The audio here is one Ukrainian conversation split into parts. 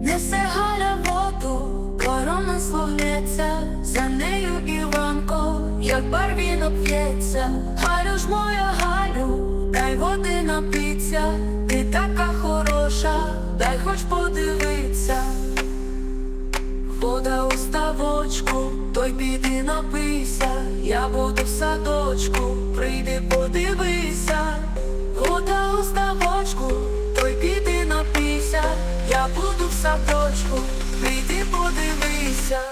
Несе Галя воду, корона слогнеться, за нею Іванко, як барвінок п'ється. Галю ж моя Галю, дай води напіться, ти така хороша, дай хоч подивиться. Вода у ставочку, той піди напийся, я буду в садочку, прийди подивися. Вода у ставочку, той піди напийся, я буду садочку, прийди подивися.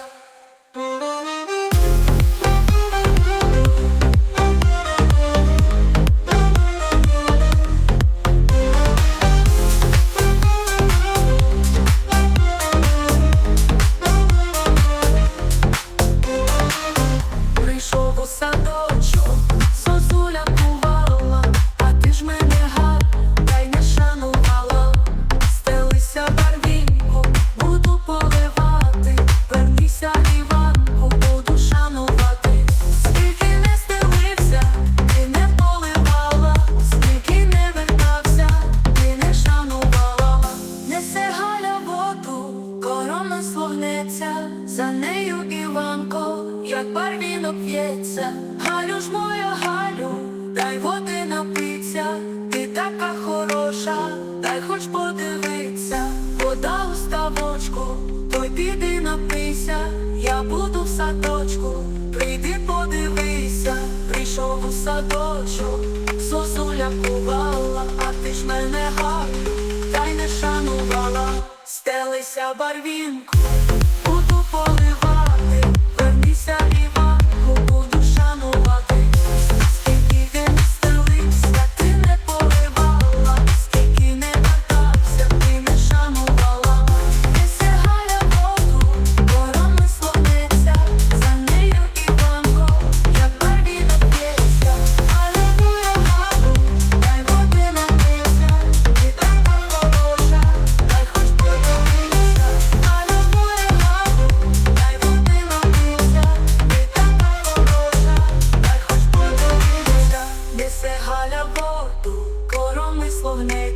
За нею Іванко, як барвінок п'ється. Галю ж моя Галю, дай води напиться, ти така хороша, дай хоч подивиться, вода у ставочку, той піди напийся, я буду в садочку, прийди подивися, прийшов у садочок, зозуля кувала, а ти ж мене Галю, та й не шанувала, стелися барвінку, короми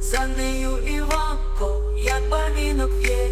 за нею Іванко, як барвінок п'ється.